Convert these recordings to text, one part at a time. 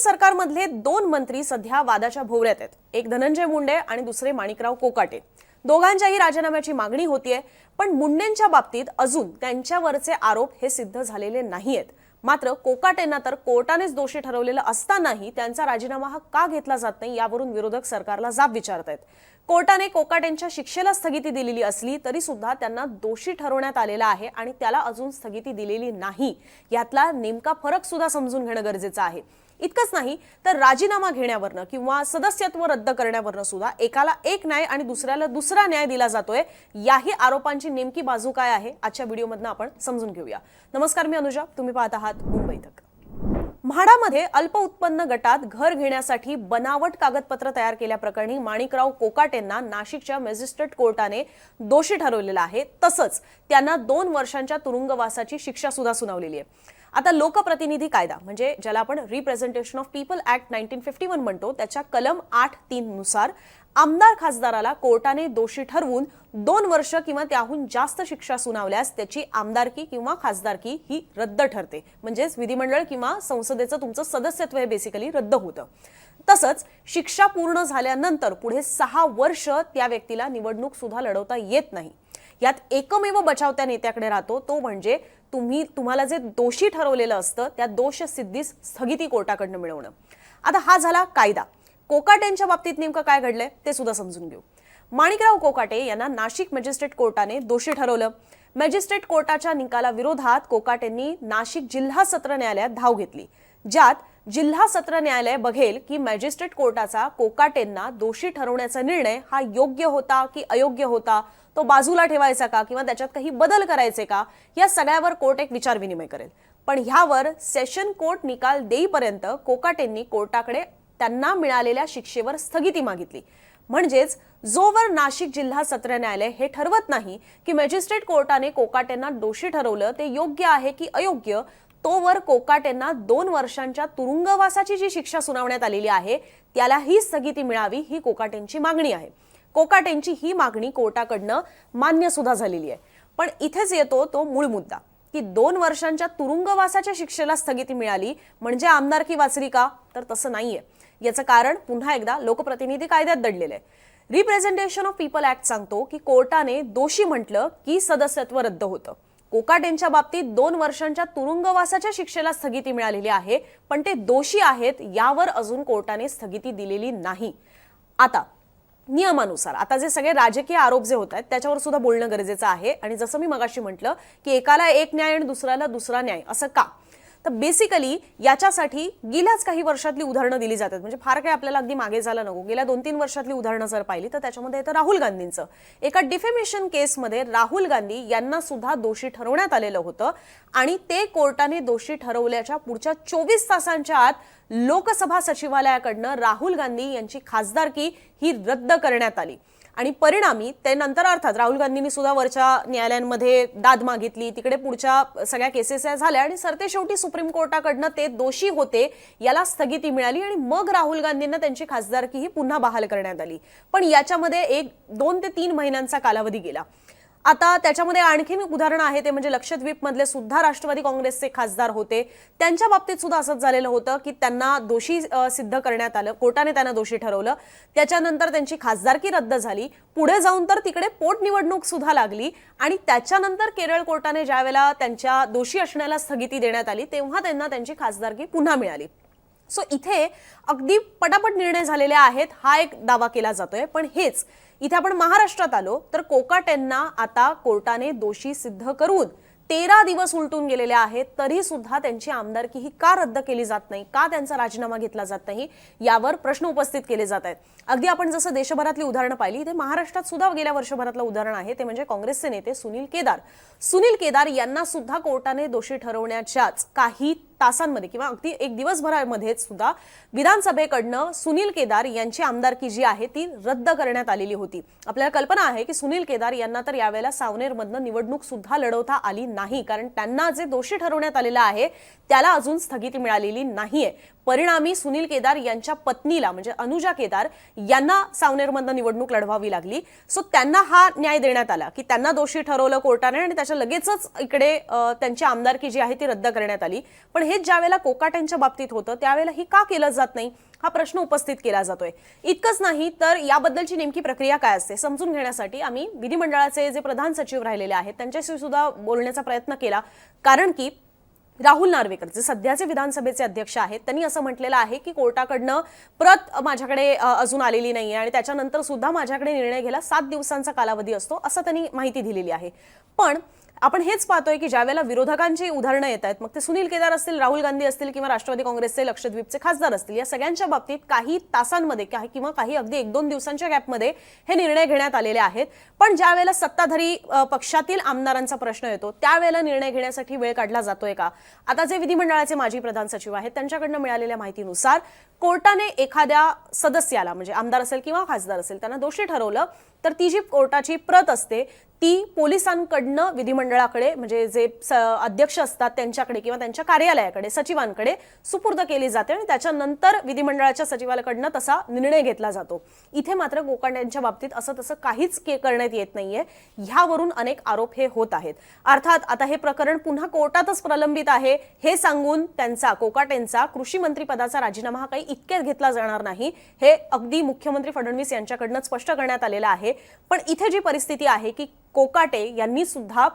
सरकारमधले दोन मंत्री सध्या वादाच्या भोवऱ्यात आहेत. एक धनंजय मुंडे आणि दुसरे माणिकराव कोकाटे. दोघांच्याही राजीनाम्याची मागणी होतीये पण मुंडेंच्या बाबतीत अजून त्यांच्यावरचे आरोप हे सिद्ध झालेले नाहीयेत. मात्र कोकाटेंना तर कोर्टानेच दोषी ठरवलेलं असतानाही त्यांचा राजीनामा हा का घेतला जात नाही यावरून विरोधक सरकारला जाब विचारत आहेत कोर्टाने कोकाटेंच्या शिक्षेला स्थगिती दिलेली असली तरी सुद्धा त्यांना दोषी ठरवण्यात आलेला आहे आणि त्याला अजून स्थगिती दिलेली नाही. यातला नेमका फरक सुद्धा समजून घेणं गरजेचं आहे. इतकंच नाही तर राजीनामा घेण्यावरनं किंवा सदस्यत्व रद्द करण्यावरनं सुद्धा एकाला एक न्याय आणि दुसऱ्याला दुसरा न्याय दिला जातोय याही आरोपांची नेमकी बाजू काय आहे? आजच्या व्हिडिओमधनं आपण समजून घेऊया. नमस्कार मी अनुजा. तुम्ही पाहत आहात मुंबई तक. म्हाडामध्ये अल्प उत्पन्न गटात घर घेण्यासाठी बनावट कागदपत्र तयार केल्याप्रकरणी माणिकराव कोकाटेंना नाशिकच्या मॅजिस्ट्रेट कोर्टाने दोषी ठरवलेलं आहे. तसंच त्यांना दोन वर्षांच्या तुरुंगवासाची शिक्षा सुद्धा सुनावलेली आहे. आता लोकप्रतिनिधी कायदा म्हणजे ज्याला आपण representation of people act nineteen fifty one म्हणतो त्याच्या कलम आठ तीन नुसार आमदार खासदाराला कोर्टाने दोषी ठरवून दोन वर्ष किंवा त्याहून जास्त शिक्षा सुनावल्यास त्याची आमदारकी किंवा खासदारकी ही रद्द ठरते. म्हणजेच विधिमंडळ किंवा संसदेचं तुमचं सदस्यत्व हे बेसिकली रद्द होतं. तसंच शिक्षा पूर्ण झाल्यानंतर पुढे सहा वर्ष त्या व्यक्तीला निवडणूक सुद्धा लढवता येत नाही. यात एकमेव बचाव त्या नेत्याकडे राहतो. तो म्हणजे तुम्ही तुम्हाला जे दोषी ठरवलेलं असतं त्या दोष सिद्धीस स्थगिती कोर्टाकडनं मिळवणं. आता हा झाला कायदा. कोकाटेंच्या बाबतीत नेमकं काय घडलंय ते सुद्धा समजून घेऊ. माणिकराव कोकाटे यांना नाशिक मॅजिस्ट्रेट कोर्टाने दोषी ठरवलं. मॅजिस्ट्रेट कोर्टाच्या निकालाविरोधात कोकाटेंनी नाशिक जिल्हा सत्र न्यायालयात धाव घेतली ज्यात जिल्हा सत्र न्यायालय बघेल की मॅजिस्ट्रेट कोर्टाचा कोकाटेंना दोषी ठरवण्याचा निर्णय हा योग्य होता की अयोग्य होता? तो बाजूला ठेवायचा का किंवा त्याच्यात काही बदल करायचे का? या सगळ्यावर कोर्ट एक विचार विनिमय करेल. पण ह्यावर सेशन कोर्ट निकाल देईपर्यंत कोकाटेंनी कोर्टाकडे त्यांना मिळालेल्या शिक्षेवर स्थगिती मागितली. म्हणजेच जोवर नाशिक जिल्हा सत्र न्यायालय हे ठरवत नाही की मॅजिस्ट्रेट कोर्टाने कोकाटेंना दोषी ठरवलं ते योग्य आहे की अयोग्य तोवर कोकाटेंना दोन वर्षांच्या तुरुंगवासाची जी शिक्षा सुनावण्यात आलेली आहे त्याला ही स्थगिती मिळावी ही कोकाटेंची मागणी आहे. कोकाटेंची ही मागणी कोर्टाकडनं मान्य सुद्धा झालेली आहे. पण इथेच येतो तो मूळ मुद्दा की दोन वर्षांच्या तुरुंगवासाच्या शिक्षेला स्थगिती मिळाली म्हणजे आमदारकी वाचली का? तर तसं नाहीये. याचं कारण पुन्हा एकदा लोकप्रतिनिधी कायद्यात दडलेलं आहे. रिप्रेझेंटेशन ऑफ पीपल ऍक्ट सांगतो की कोर्टाने दोषी म्हटलं की सदस्यत्व रद्द होतं. कोकाटेंच्या बाबतीत दोन वर्षांच्या तुरुंगवासाच्या शिक्षेला स्थगिती मिळालेली आहे पण ते दोषी आहेत यावर अजून कोर्टाने स्थगिती दिलेली नाही. आता नियमानुसार आता जे सगळे राजकीय आरोप जे होत आहेत त्याच्यावर सुद्धा बोलणं गरजेचं आहे. आणि जसं मी मगाशी म्हटलं की एकाला एक न्याय आणि दुसऱ्याला दुसरा न्याय असं का? तर बेसिकली याच्यासाठी गेल्याच काही वर्षातली उदाहरणं दिली जातात. म्हणजे फार काही आपल्याला अगदी मागे झालं नको. गेल्या दोन तीन वर्षातली उदाहरणं जर पाहिली तर त्याच्यामध्ये येतं राहुल गांधींचं. एका डिफेमेशन केसमध्ये राहुल गांधी यांना सुद्धा दोषी ठरवण्यात आलेलं होतं आणि ते कोर्टाने दोषी ठरवल्याच्या पुढच्या चोवीस तासांच्या आत लोकसभा सचिवालयाकडनं राहुल गांधी यांची खासदारकी ही रद्द करण्यात आली. आणि परिणामी ते नंतर अर्थात राहुल गांधींनी सुद्धा वरच्या न्यायालयांमध्ये दाद मागितली तिकडे पुढच्या सगळ्या केसेस झाल्या आणि सरते शेवटी सुप्रीम कोर्टाकडनं ते दोषी होते याला स्थगिती मिळाली आणि मग राहुल गांधींना त्यांची खासदारकी ही पुन्हा बहाल करण्यात आली. पण याच्यामध्ये एक दोन ते तीन महिन्यांचा कालावधी गेला. आता त्याच्यामध्ये आणखीन उदाहरण आहे ते म्हणजे लक्षद्वीपमधले सुद्धा राष्ट्रवादी काँग्रेसचे खासदार होते. त्यांच्या बाबतीत सुद्धा असंच झालेलं होतं की त्यांना दोषी सिद्ध करण्यात आलं कोर्टाने त्यांना दोषी ठरवलं. त्याच्यानंतर त्यांची खासदारकी रद्द झाली. पुढे जाऊन तर तिकडे पोटनिवडणूक सुद्धा लागली आणि त्याच्यानंतर केरळ कोर्टाने ज्यावेळेला त्यांच्या दोषी असण्याला स्थगिती देण्यात आली तेव्हा त्यांना त्यांची खासदारकी पुन्हा मिळाली. सो इथे अगदी पटापट निर्णय झालेले आहेत हा एक दावा केला जातोय. पण हेच इथे आपण महाराष्ट्रात आलो तर कोकाटेंना आता कोर्टाने दोषी सिद्ध करून तेरा दिवस उलटून गेलेले आहेत तरी सुद्धा त्यांची आमदारकी ही का रद्द केली जात नाही का त्यांचा राजीनामा घेतला जात नाही यावर प्रश्न उपस्थित केले जात आहेत. अगदी आपण जसं देशभरातली उदाहरणं पाहिली ते महाराष्ट्रात सुद्धा गेल्या वर्षभरातलं उदाहरण आहे ते म्हणजे काँग्रेसचे नेते सुनील केदार. सुनील केदार यांना सुद्धा कोर्टाने दोषी ठरवण्याच्याच काही तासांमध्ये किंवा अगदी एक दिवसभरामध्ये सुद्धा विधानसभेकडनं सुनील केदार यांची आमदारकी जी आहे ती रद्द करण्यात आलेली होती. आपल्याला कल्पना आहे की सुनील केदार यांना तर यावेळेला सावनेरमधनं निवडणूक सुद्धा लढवता आली नाही नाही कारण त्यांना जे दोषी ठरवण्यात आलेलं आहे त्याला अजून स्थगिती मिळालेली नाहीये. परिणामी सुनील केदार यांच्या पत्नीला म्हणजे अनुजा केदार यांना सावनेरमधनं निवडणूक लढवावी लागली. सो त्यांना हा न्याय देण्यात आला की त्यांना दोषी ठरवलं कोर्टाने आणि त्याच्या लगेचच इकडे त्यांची आमदारकी जी आहे ती रद्द करण्यात आली. पण हेच ज्यावेळेला कोकाट्यांच्या बाबतीत होतं त्यावेळेला ही का केलं जात नाही? हा प्रश्न उपस्थित केला जातोय. इतकंच नाही तर याबद्दलची नेमकी प्रक्रिया काय असते? समजून घेण्यासाठी आम्ही विधिमंडळाचे जे प्रधान सचिव राहिलेले आहेत त्यांच्याशी सुद्धा बोलण्याचा प्रयत्न केला. कारण की राहुल नार्वेकर जे सध्याचे विधानसभेचे अध्यक्ष आहेत त्यांनी असं म्हटलेलं आहे की कोर्टाकडनं प्रत माझ्याकडे अजून आलेली नाहीये आणि त्याच्यानंतर सुद्धा माझ्याकडे निर्णय घ्यायला सात दिवसांचा कालावधी असतो असं त्यांनी माहिती दिलेली आहे. पण आपण हेच पाहतोय की ज्यावेळेला विरोधकांची उदाहरणं येत आहेत मग ते सुनील केदार असतील राहुल गांधी असतील किंवा राष्ट्रवादी काँग्रेसचे लक्षद्वीपचे खासदार असतील या सगळ्यांच्या बाबतीत काही तासांमध्ये काही किंवा काही अगदी एक दोन दिवसांच्या गॅपमध्ये हे निर्णय घेण्यात आलेले आहेत. पण ज्या वेळेला सत्ताधारी पक्षातील आमदारांचा प्रश्न येतो त्यावेळेला निर्णय घेण्यासाठी वेळ काढला जातोय का? आता जे विधिमंडळाचे माजी प्रधान सचिव आहेत त्यांच्याकडनं मिळालेल्या माहितीनुसार कोर्टाने एखाद्या सदस्याला म्हणजे आमदार असेल किंवा खासदार असेल त्यांना दोषी ठरवलं तर ती जी कोर्टाची प्रत असते ती पोलिसांकडनं विधिमंडळाकडे म्हणजे जे स- अध्यक्ष असतात त्यांच्याकडे किंवा त्यांच्या कार्यालयाकडे सचिवांकडे सुपूर्द केली जाते आणि त्याच्यानंतर विधिमंडळाच्या सचिवालयाकडनं तसा निर्णय घेतला जातो. इथे मात्र कोकण यांच्या बाबतीत असं तसं काहीच के- करण्यात येत नाहीये. ह्यावरून अनेक आरोप हे होत आहेत. अर्थात आता हे प्रकरण पुन्हा कोर्टातच प्रलंबित आहे हे सांगून त्यांचा कोकाटेंचा कृषी मंत्रीपदाचा राजीनामा हा काही इतक्यात घेतला जाणार नाही हे अगदी मुख्यमंत्री फडणवीस यांच्याकडनं स्पष्ट करण्यात आलेलं आहे. पण इथे जी परिस्थिती आहे की कोकाटे यांनी सुद्धा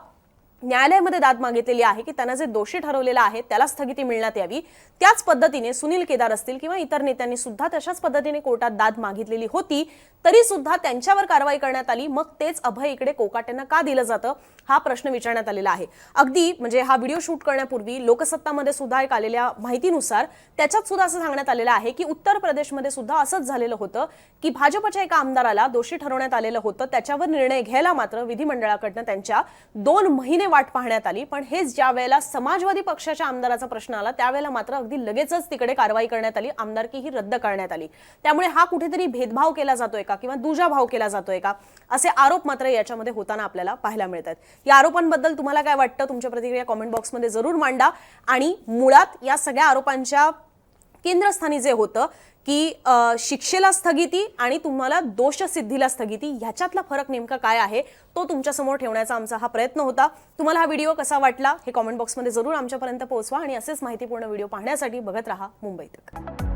न्यायालयामध्ये दाद मागितलेली आहे की त्यांना जे दोषी ठरवलेलं आहे त्याला स्थगिती मिळण्यात यावी. त्याच पद्धतीने सुनील केदार असतील किंवा इतर नेत्यांनी सुद्धा तशाच पद्धतीने कोर्टात दाद मागितलेली होती तरी सुद्धा त्यांच्यावर कारवाई करण्यात आली. मग तेच अभय इकडे कोकाट्यांना का दिलं जातं हा प्रश्न विचारण्यात आलेला आहे. अगदी म्हणजे हा व्हिडिओ शूट करण्यापूर्वी लोकसत्तामध्ये सुद्धा एक आलेल्या माहितीनुसार त्याच्यात सुद्धा असं सांगण्यात आलेलं आहे की उत्तर प्रदेशमध्ये सुद्धा असंच झालेलं होतं की भाजपच्या एका आमदाराला दोषी ठरवण्यात आलेलं होतं. त्याच्यावर निर्णय घ्यायला मात्र विधिमंडळाकडनं त्यांच्या दोन महिने वाट पाहण्यात आली. पण हेच ज्या वेळेला समाजवादी पक्षाच्या आमदाराचा प्रश्न आला त्यावेळेला मात्र अगदी लगेचच तिकडे कारवाई करण्यात आली आमदारकी ही रद्द करण्यात आली. त्यामुळे हा कुठेतरी भेदभाव केला जातोय का किंवा दुजाभाव केला जातोय का? असे आरोप मात्र याच्यामध्ये होताना आपल्याला पाहायला मिळतात या आरोपांबद्दल तुम्हाला काय वाटतं? तुमच्या प्रतिक्रिया कॉमेंट बॉक्समध्ये जरूर मांडा. आणि मुळात या सगळ्या आरोपांच्या केंद्रस्थानी जे होतं की शिक्षेला स्थगिती आणि तुम्हाला दोषसिद्धीला स्थगिती ह्याच्यातला फरक नेमका काय आहे तो तुमच्यासमोर ठेवण्याचा आमचा हा प्रयत्न होता. तुम्हाला हा व्हिडिओ कसा वाटला हे कॉमेंट बॉक्समध्ये जरूर आमच्यापर्यंत पोहोचवा आणि असेच माहितीपूर्ण व्हिडिओ पाहण्यासाठी बघत राहा मुंबईत